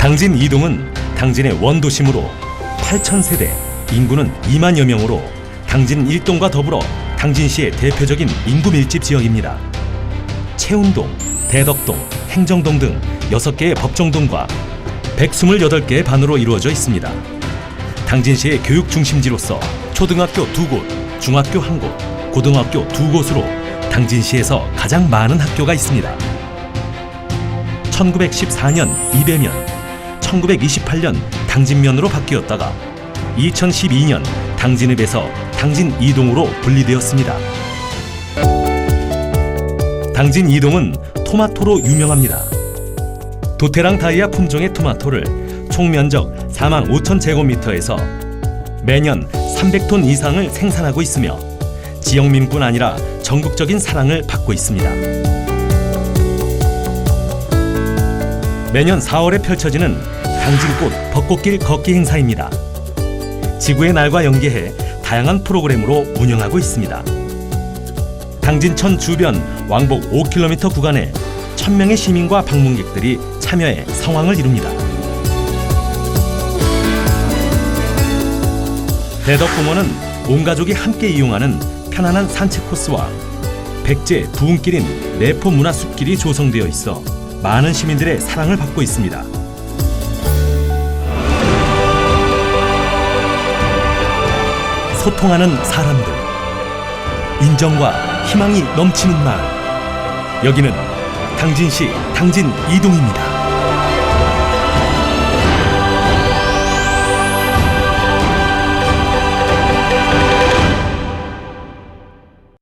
당진 이동은 당진의 원도심으로 8,000세대, 인구는 2만여 명으로 당진 일동과 더불어 당진시의 대표적인 인구 밀집 지역입니다. 채운동, 대덕동, 행정동 등 6개의 법정동과 128개의 반으로 이루어져 있습니다. 당진시의 교육 중심지로서 초등학교 두 곳, 중학교 한 곳, 고등학교 두 곳으로 당진시에서 가장 많은 학교가 있습니다. 1914년 이배면, 1928년 당진면으로 바뀌었다가 2012년 당진읍에서 당진 이동으로 분리되었습니다. 당진 이동은 토마토로 유명합니다. 도테랑 다이아 품종의 토마토를 총 면적 4만 5천 제곱미터에서 매년 300톤 이상을 생산하고 있으며 지역민뿐 아니라 전국적인 사랑을 받고 있습니다. 매년 4월에 펼쳐지는 당진꽃 벚꽃길 걷기 행사입니다. 지구의 날과 연계해 다양한 프로그램으로 운영하고 있습니다. 당진천 주변 왕복 5km 구간에 1000명의 시민과 방문객들이 참여해 성황을 이룹니다. 대덕공원은 온 가족이 함께 이용하는 편안한 산책 코스와 백제 부흥길인 내포 문화숲길이 조성되어 있어 많은 시민들의 사랑을 받고 있습니다. 소통하는 사람들, 인정과 희망이 넘치는 마을. 여기는 당진시 당진 이동입니다.